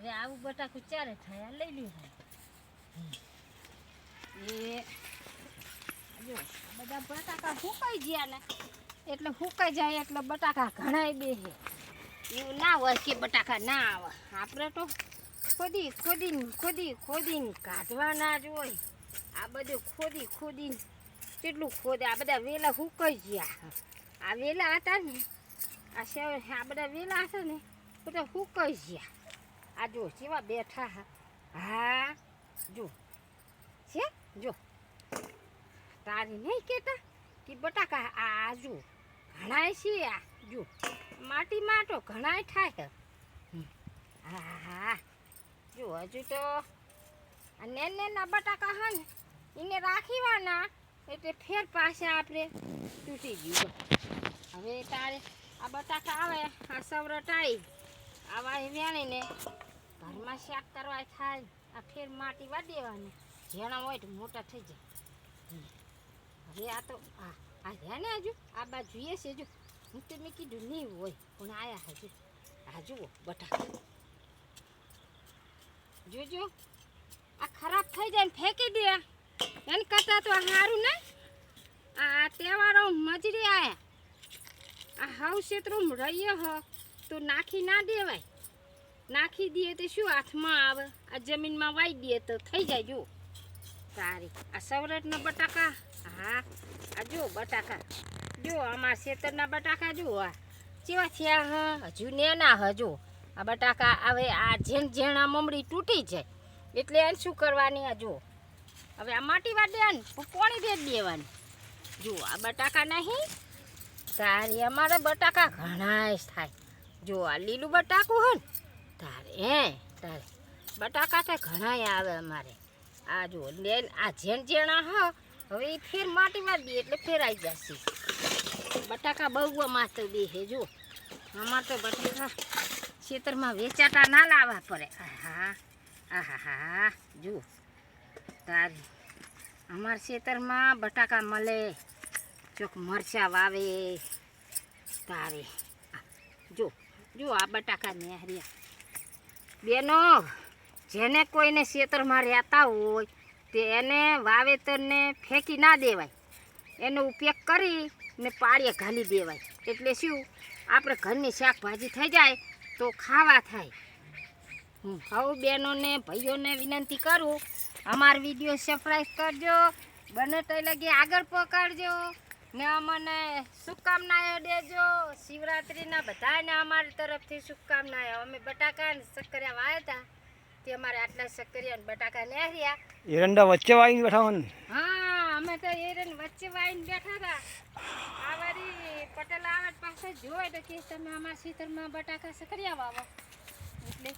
હવે આવું બટાકું ચારે થાય લઈ લીધું એ બધા બટાકા ફૂંકાઈ ગયા ને, એટલે ફૂંકાઈ જાય, એટલે બટાકા ઘણાય બેસે એવું ના હોય કે બટાકા ના આવે. આપણે તો ખોદી, ખોદીને ખોદી, ખોદીને કાઢવાના જ હોય. આ બધું ખોદી, ખોદીને કેટલું ખોદે? આ બધા વેલા હુકાઈ ગયા. આ વેલા હતા ને, આ આ બધા વેલા હતા ને, બધા હુકાઈ ગયા. આ જો કેવા બેઠા હા. હા, જો. છે? જો. તારી નહીં કહેતા કે બટાકા, આ જો ઘણાય છે આ. જો. માટી માટો ઘણાય થાય. હા. હા જો હજુ તો આ નેન બટાકા હા ને, એને રાખીવાના એટલે ફેર પાસે આપણે તૂટી ગયું. હવે તારે આ બટાકા આવે, આ સવરટાઈ આવા વેણીને ઘરમાં શાક કરવા થાય, આ ફેર માટી વાળી દેવાની. ઝેણા હોય તો મોટા થઈ જાય. હવે આ તો, આ આ રહ્યા ને હજુ? આ બા જોઈએ છે હજુ હું તો મેં કીધું નહીં હોય, પણ આયા હજુ. આ જુઓ, બટાકા. જોજો. આ ખરાબ થઈ જાય ને ફેંકી દે. એને કરતાં તો સારું ને. આ તહેવારો મજરી આયા. આ હાવ ક્ષેત્રો રહીએ હ, તો નાખી ના દેવાય. નાખી દઈએ તો શું હાથમાં આવે? આ જમીનમાં વાઈ દઈએ તો થઈ જાય જો સારી. આ સવરટના બટાકા? હા. આ જો બટાકા. જો અમારા ખેતરના બટાકા જો આ કેવા થયા હ? હજુ નેના હજુ આ બટાકા હવે આ જેણ ઝેણા મમડી તૂટી જાય. એટલે એને શું કરવાની આ જો હવે આ માટી વાટ પાણી દે દેવાની. જો આ બટાકા નહીં. સારી અમારે બટાકા ઘણા થાય. જો આ લીલું બટાકું હોય ને તારે એ તારે, બટાકા તો ઘણાય આવે અમારે. આ જો લેન આ જેણ જેણા હ, હવે એ ફેર માટીમાં દે એટલે ફેરાઈ જશે. બટાકા બહુ માસ્તર દે હે જો અમારે તો બટાકા ખેતરમાં વેચાતા ના લાવવા પડે. હા આહા હા જો તારી, અમારા ખેતરમાં બટાકા મળે, ચોક મરચા વાવે. તારે જો જો આ બટાકા નેહર્યા. બેનો, જેને કોઈને ખેતરમાં રહેતા હોય, તે એને વાવેતરને ફેંકી ના દેવાય. એનો ઉપયોગ કરી ને પાળીએ ઘાલી દેવાય. એટલે શું? આપણે ઘરની શાકભાજી થઈ જાય તો ખાવા થાય. હું હવે બહેનોને ભાઈઓને વિનંતી કરું, અમારો વીડિયો સબસ્ક્રાઈબ કરજો, બને તો લગી આગળ પકડજો ને અમને શુભકામનાઓ દેજો. શિવરાત્રિના બધાને અમારી તરફથી શુભકામનાઓ. અમે બટાકા ને શક્કરિયા વાવ્યા હતા. તે અમારે આટલા શક્કરિયા ને બટાકા નેહર્યા એરંડા વચ્ચે વાઈને બેઠા હોય હા અમે તો એરંડ વચ્ચે વાઈને બેઠા હતા. આ વારી પટેલ આવે પાસે જોવે તો કે તમે અમારા શીતરમાં બટાકા સકરિયા વાવો. એટલે